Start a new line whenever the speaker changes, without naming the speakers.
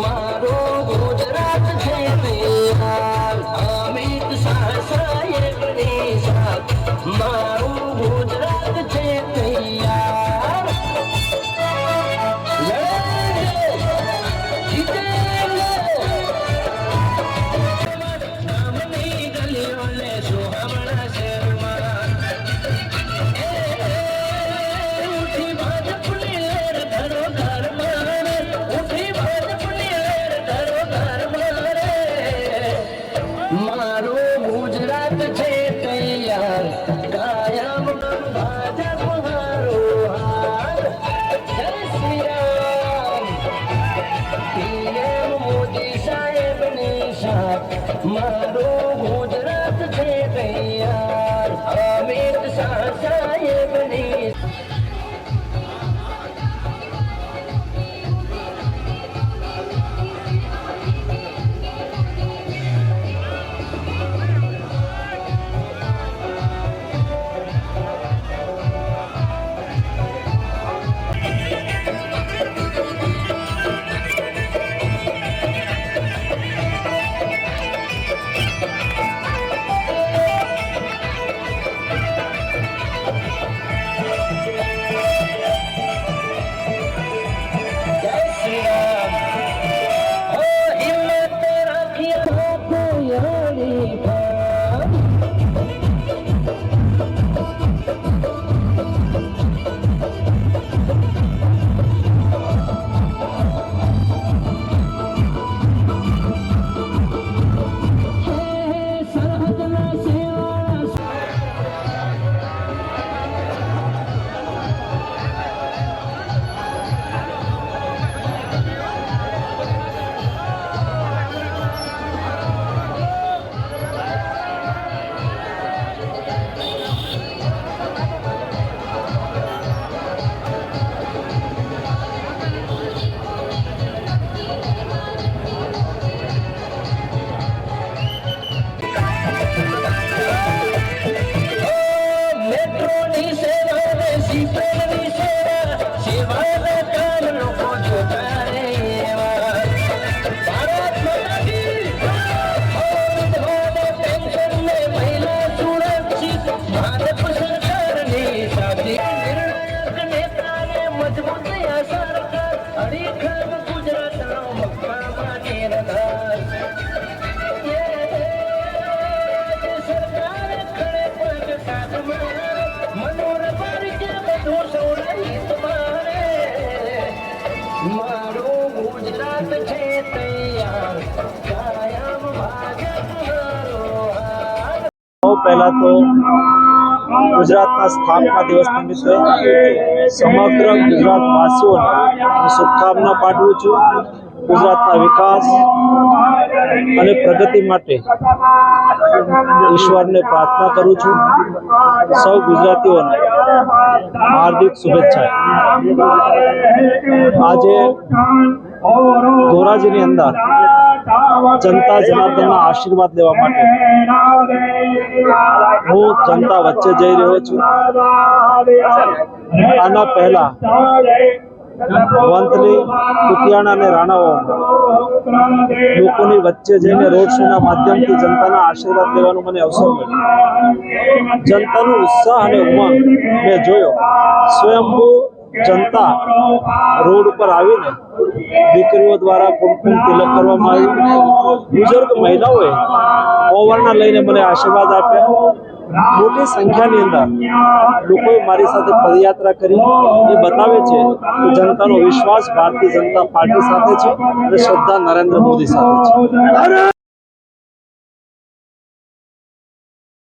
મારો મારું ગુજરાત
પહેલા તો ગુજરાતના સ્થાપના દિવસ નિમિત્તે સમગ્ર ગુજરાતવાસીઓને હું શુભકામના પાઠવું છું. ગુજરાતના વિકાસ અને પ્રગતિ માટે ઈશ્વરને પ્રાર્થના કરું છું. સૌ ગુજરાતીઓને હાર્દિક શુભેચ્છા આજે ધોરાજીની અંદર જનતા જનાર્દનના આશીર્વાદ લેવા માટે હું જનતા વચ્ચે જઈ રહ્યો છું. આના પહેલા વંથલી કુતિયાણા અને રાણાવાવમાં લોકોની વચ્ચે જઈને રોડ શોના માધ્યમથી જનતાના આશીર્વાદ લેવાનો મને અવસર મળ્યો. જનતાનો ઉત્સાહ અને ઉમંગ મેં જોયો. સ્વયંભૂ જનતા રોડ ઉપર આવીને દીકરીઓ દ્વારા કુમકુમ તિલક કરવામાં આવ્યું બુઝુર્ગ મહિલાઓએ ઓવરના લઈને મને આશીર્વાદ આપ્યા. મોટી સંખ્યાની અંદર લોકોએ મારી સાથે પદયાત્રા કરી. એ બતાવે છે કે જનતાનો વિશ્વાસ ભારતીય જનતા પાર્ટી સાથે છે અને શ્રદ્ધા નરેન્દ્ર મોદી સાથે છે.